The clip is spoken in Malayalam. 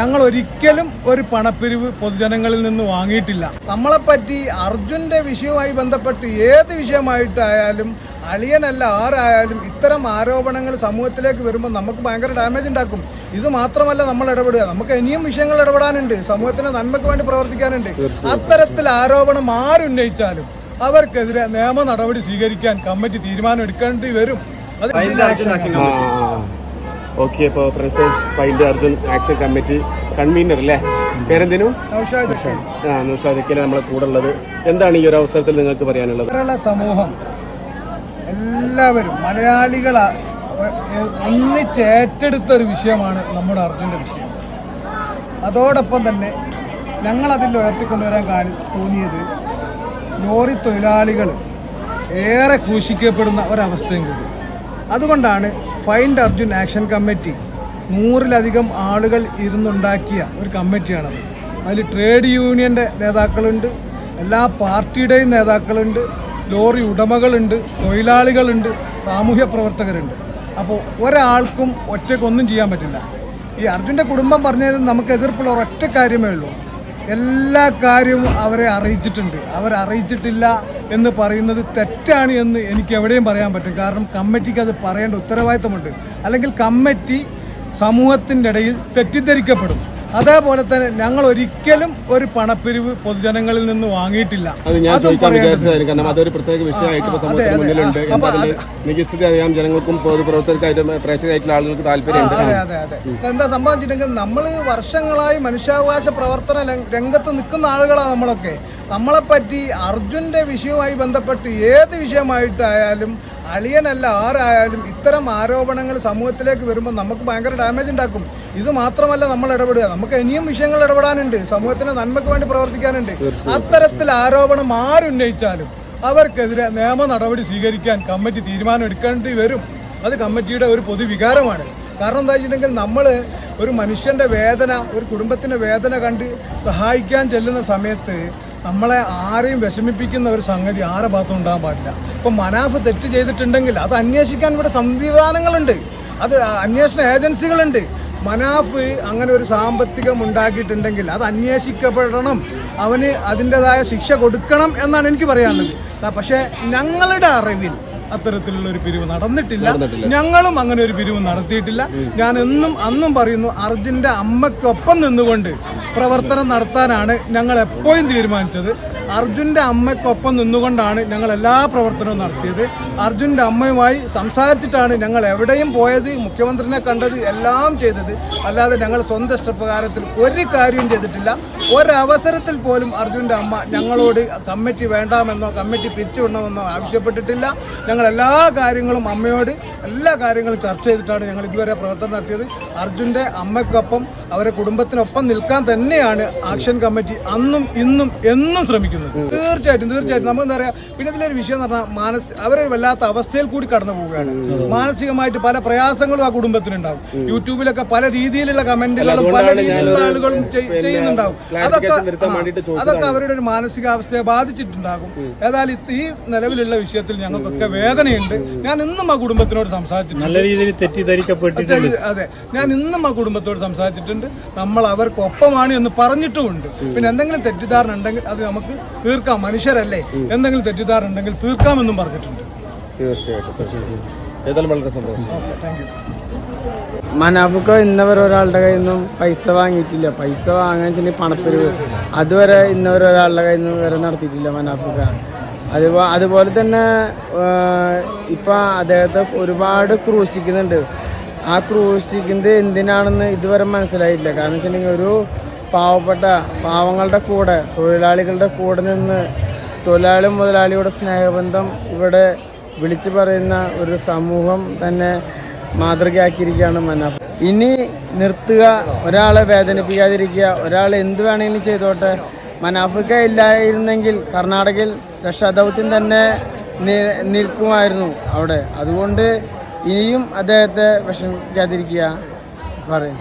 ഞങ്ങൾ ഒരിക്കലും ഒരു പണപ്പിരിവ് പൊതുജനങ്ങളിൽ നിന്ന് വാങ്ങിയിട്ടില്ല. നമ്മളെപ്പറ്റി അർജുന്റെ വിഷയവുമായി ബന്ധപ്പെട്ട് ഏത് വിഷയമായിട്ടായാലും അളിയനല്ല ആരായാലും ഇത്തരം ആരോപണങ്ങൾ സമൂഹത്തിലേക്ക് വരുമ്പോൾ നമുക്ക് ഭയങ്കര ഡാമേജ് ഉണ്ടാക്കും. ഇത് മാത്രമല്ല നമ്മൾ ഇടപെടുക. നമുക്ക് ഇനിയും വിഷയങ്ങൾ ഇടപെടാനുണ്ട്. സമൂഹത്തിന്റെ നന്മയ്ക്ക് വേണ്ടി പ്രവർത്തിക്കാനുണ്ട്. അത്തരത്തിൽ ആരോപണം ആരുന്നയിച്ചാലും അവർക്കെതിരെ നിയമ നടപടി സ്വീകരിക്കാൻ കമ്മിറ്റി തീരുമാനം എടുക്കേണ്ടി വരും. അത് ഓക്കെ അപ്പോൾ പ്രസിഡന്റ് ഫൈൻഡ് അർജുൻ ആക്ഷൻ കമ്മിറ്റി കൺവീനർ അല്ലേ പേരെന്തിനു? ആ നുഷാദിക്കൽ നമ്മളെ കൂടെ ഉള്ളത്. എന്താണ് ഈ ഒരു അവസരത്തിൽ നിങ്ങൾക്ക് പറയാനുള്ളത്? കേരള സമൂഹം എല്ലാവരും മലയാളികൾ ഒന്നിച്ചേറ്റെടുത്ത ഒരു വിഷയമാണ് നമ്മുടെ അർജുന്റെ വിഷയം. അതോടൊപ്പം തന്നെ ഞങ്ങളതിൽ ഉയർത്തിക്കൊണ്ടുവരാൻ കാണി തോന്നിയത് ലോറി തൊഴിലാളികൾ ഏറെ ക്രൂശിക്കപ്പെടുന്ന ഒരവസ്ഥയും കൂടി. അതുകൊണ്ടാണ് ഫൈൻഡ് അർജുൻ ആക്ഷൻ കമ്മിറ്റി നൂറിലധികം ആളുകൾ ഇരുന്നുണ്ടാക്കിയ ഒരു കമ്മിറ്റിയാണത്. അതിൽ ട്രേഡ് യൂണിയന്റെ നേതാക്കളുണ്ട് എല്ലാ പാർട്ടിയുടെയും നേതാക്കളുണ്ട് ലോറി ഉടമകളുണ്ട് തൊഴിലാളികളുണ്ട് സാമൂഹ്യ പ്രവർത്തകരുണ്ട്. അപ്പോൾ ഒരാൾക്കും ഒറ്റയ്ക്കൊന്നും ചെയ്യാൻ പറ്റില്ല. ഈ അർജുന്റെ കുടുംബം പറഞ്ഞതിൽ നമുക്ക് എതിർപ്പുള്ള ഒരൊറ്റ കാര്യമേ ഉള്ളൂ. എല്ലാ കാര്യവും അവരെ അറിയിച്ചിട്ടുണ്ട്. അവർ അറിയിച്ചിട്ടില്ല എന്ന് പറയുന്നത് തെറ്റാണ് എന്ന് എനിക്ക് എവിടെയും പറയാൻ പറ്റും. കാരണം കമ്മിറ്റിക്ക് അത് പറയേണ്ട ഉത്തരവാദിത്തമുണ്ട്. അല്ലെങ്കിൽ കമ്മിറ്റി സമൂഹത്തിന്റെ ഇടയിൽ തെറ്റിദ്ധരിക്കപ്പെടും. അതേപോലെ തന്നെ ഞങ്ങൾ ഒരിക്കലും ഒരു പണപ്പിരിവ് പൊതുജനങ്ങളിൽ നിന്ന് വാങ്ങിയിട്ടില്ല. അത് ഞാൻ ചോദിക്കാൻ വിചാരിച്ചതായിരുന്നു കാരണം അതൊരു പ്രത്യേക വിഷയമായിട്ട് സമൂഹത്തിന് മുന്നിലുണ്ട്. എന്തായാലും അറിയാം ജനങ്ങൾക്കും പൊതു പ്രവർത്തകർക്കായിട്ടും പ്രേക്ഷകരായിട്ടുള്ള ആളുകൾക്ക് താല്പര്യമുണ്ട് എന്താ സംഭവിച്ചിട്ടുണ്ടെങ്കിൽ നമ്മൾ വർഷങ്ങളായി മനുഷ്യാവകാശ പ്രവർത്തന രംഗത്ത് നിൽക്കുന്ന ആളുകളാണ് നമ്മളൊക്കെ. നമ്മളെപ്പറ്റി അർജുന്റെ വിഷയവുമായി ബന്ധപ്പെട്ട് ഏത് വിഷയമായിട്ടായാലും അളിയനല്ല ആരായാലും ഇത്തരം ആരോപണങ്ങൾ സമൂഹത്തിലേക്ക് വരുമ്പോൾ നമുക്ക് ഭയങ്കര ഡാമേജ് ഉണ്ടാക്കും. ഇത് മാത്രമല്ല നമ്മൾ ഇടപെടുക. നമുക്ക് ഇനിയും വിഷയങ്ങൾ ഇടപെടാനുണ്ട്. സമൂഹത്തിന്റെ നന്മയ്ക്ക് വേണ്ടി പ്രവർത്തിക്കാനുണ്ട്. അത്തരത്തിൽ ആരോപണം ആരുന്നയിച്ചാലും അവർക്കെതിരെ നിയമ നടപടി സ്വീകരിക്കാൻ കമ്മിറ്റി തീരുമാനം എടുക്കേണ്ടി വരും. അത് കമ്മിറ്റിയുടെ ഒരു പൊതുവികാരമാണ്. കാരണം എന്താ വെച്ചിട്ടുണ്ടെങ്കിൽ നമ്മൾ ഒരു മനുഷ്യന്റെ വേദന ഒരു കുടുംബത്തിന്റെ വേദന കണ്ട് സഹായിക്കാൻ ചെല്ലുന്ന സമയത്ത് നമ്മളെ ആരെയും വിഷമിപ്പിക്കുന്ന ഒരു സംഗതി ആരെ ഭാഗത്തും ഉണ്ടാകാൻ പാടില്ല. ഇപ്പം മനാഫ് തെറ്റ് ചെയ്തിട്ടുണ്ടെങ്കിൽ അത് അന്വേഷിക്കാൻ ഇവിടെ സംവിധാനങ്ങളുണ്ട്. അത് അന്വേഷണ ഏജൻസികളുണ്ട്. മനാഫ് അങ്ങനെ ഒരു സാമ്പത്തികം ഉണ്ടാക്കിയിട്ടുണ്ടെങ്കിൽ അത് അന്വേഷിക്കപ്പെടണം. അവന് അതിന്റെതായ ശിക്ഷ കൊടുക്കണം എന്നാണ് എനിക്ക് പറയാനുള്ളത്. പക്ഷേ ഞങ്ങളുടെ അറിവിൽ അത്തരത്തിലുള്ള ഒരു പിരിവ് നടന്നിട്ടില്ല. ഞങ്ങളും അങ്ങനെ ഒരു പിരിവ് നടത്തിയിട്ടില്ല. ഞാൻ എന്നും അന്നും പറയുന്നു അർജുന്റെ അമ്മയ്ക്കൊപ്പം നിന്നുകൊണ്ട് പ്രവർത്തനം നടത്താനാണ് ഞങ്ങൾ എപ്പോഴും തീരുമാനിച്ചത്. അർജുന്റെ അമ്മയ്ക്കൊപ്പം നിന്നുകൊണ്ടാണ് ഞങ്ങൾ എല്ലാ പ്രവർത്തനവും നടത്തിയത്. അർജുന്റെ അമ്മയുമായി സംസാരിച്ചിട്ടാണ് ഞങ്ങൾ എവിടെയും പോയത് മുഖ്യമന്ത്രിനെ കണ്ടത് എല്ലാം ചെയ്തത്. അല്ലാതെ ഞങ്ങൾ സ്വന്തം ഇഷ്ടപ്രകാരത്തിൽ ഒരു കാര്യവും ചെയ്തിട്ടില്ല. ഒരവസരത്തിൽ പോലും അർജുന്റെ അമ്മ ഞങ്ങളോട് കമ്മിറ്റി വേണ്ടാമെന്നോ കമ്മിറ്റി പിരിച്ചുവിടണമെന്നോ ആവശ്യപ്പെട്ടിട്ടില്ല. ഞങ്ങൾ എല്ലാ കാര്യങ്ങളും അമ്മയോട് എല്ലാ കാര്യങ്ങളും ചർച്ച ചെയ്തിട്ടാണ് ഞങ്ങൾ ഇതുവരെ പ്രവർത്തനം നടത്തിയത്. അർജുന്റെ അമ്മയ്ക്കൊപ്പം അവരെ കുടുംബത്തിനൊപ്പം നിൽക്കാൻ തന്നെയാണ് ആക്ഷൻ കമ്മിറ്റി അന്നും ഇന്നും എന്നും ശ്രമിക്കുന്നത്. തീർച്ചയായിട്ടും തീർച്ചയായിട്ടും. നമുക്ക് എന്താ പറയാ പിന്നെ ഇതിലൊരു വിഷയം എന്ന് പറഞ്ഞാൽ മാനസ അവരൊരു വല്ലാത്ത അവസ്ഥയിൽ കൂടി കടന്നു പോവുകയാണ്. മാനസികമായിട്ട് പല പ്രയാസങ്ങളും ആ കുടുംബത്തിനുണ്ടാവും. യൂട്യൂബിലൊക്കെ പല രീതിയിലുള്ള കമന്റുകളും പല രീതിയിലുള്ള ആളുകളും ചെയ്- ചെയ്യുന്നുണ്ടാവും. അതൊക്കെ അതൊക്കെ അവരുടെ ഒരു മാനസികാവസ്ഥയെ ബാധിച്ചിട്ടുണ്ടാകും. ഏതായാലും ഈ നിലവിലുള്ള വിഷയത്തിൽ ഞങ്ങൾക്കൊക്കെ വേദനയുണ്ട്. ഞാൻ ഇന്നും ആ കുടുംബത്തിനോട് സംസാരിച്ചിട്ടുണ്ട്. നല്ല രീതിയിൽ തെറ്റിദ്ധരിക്കപ്പെട്ടിട്ടുണ്ട്. അതെ. ഞാൻ ഇന്നും ആ കുടുംബത്തോട് സംസാരിച്ചിട്ടുണ്ട്. നമ്മൾ അവർക്കൊപ്പമാണ് എന്ന് പറഞ്ഞിട്ടുമുണ്ട്. പിന്നെ എന്തെങ്കിലും തെറ്റിദ്ധാരണ ഉണ്ടെങ്കിൽ അത് നമുക്ക് തീർക്കാം. മനുഷ്യരല്ലേ? എന്തെങ്കിലും തെറ്റിദ്ധാരണ ഉണ്ടെങ്കിൽ തീർക്കാമെന്നും പറഞ്ഞിട്ടുണ്ട്. തീർച്ചയായിട്ടും ഏതായാലും വളരെ സന്തോഷം. മനാഫുക്ക ഇന്നവരെ ഒരാളുടെ കയ്യിൽ നിന്നും പൈസ വാങ്ങിയിട്ടില്ല. പൈസ വാങ്ങാൻ വെച്ചിട്ടുണ്ടെങ്കിൽ പണപ്പിരിവ്. അതുവരെ ഇന്നവരെ ഒരാളുടെ കയ്യിൽ നിന്നും വരെ നടത്തിയിട്ടില്ല മനാഫുക്ക. അതുപോ അതുപോലെ തന്നെ ഇപ്പം അദ്ദേഹത്തെ ഒരുപാട് ക്രൂശിക്കുന്നുണ്ട്. ആ ക്രൂശിക്കുന്നത് എന്തിനാണെന്ന് ഇതുവരെ മനസ്സിലായിട്ടില്ല. കാരണം വെച്ചിട്ടുണ്ടെങ്കിൽ ഒരു പാവപ്പെട്ട പാവങ്ങളുടെ കൂടെ തൊഴിലാളികളുടെ കൂടെ നിന്ന് തൊഴിലാളി മുതലാളിയുടെ സ്നേഹബന്ധം ഇവിടെ വിളിച്ചു പറയുന്ന ഒരു സമൂഹം തന്നെ മാതൃകയാക്കിയിരിക്കുകയാണ് മനാഫ് ഇനി നിർത്തുക ഒരാളെ വേദനിപ്പിക്കാതിരിക്കുക ഒരാൾ എന്ത് വേണമെങ്കിലും ചെയ്തോട്ടെ. മനാഫിക്ക ഇല്ലായിരുന്നെങ്കിൽ കർണാടകയിൽ രക്ഷാദൗത്യം തന്നെ നിൽക്കുമായിരുന്നു അവിടെ. അതുകൊണ്ട് ഇനിയും അദ്ദേഹത്തെ വിഷമിക്കാതിരിക്കുക. പറയും.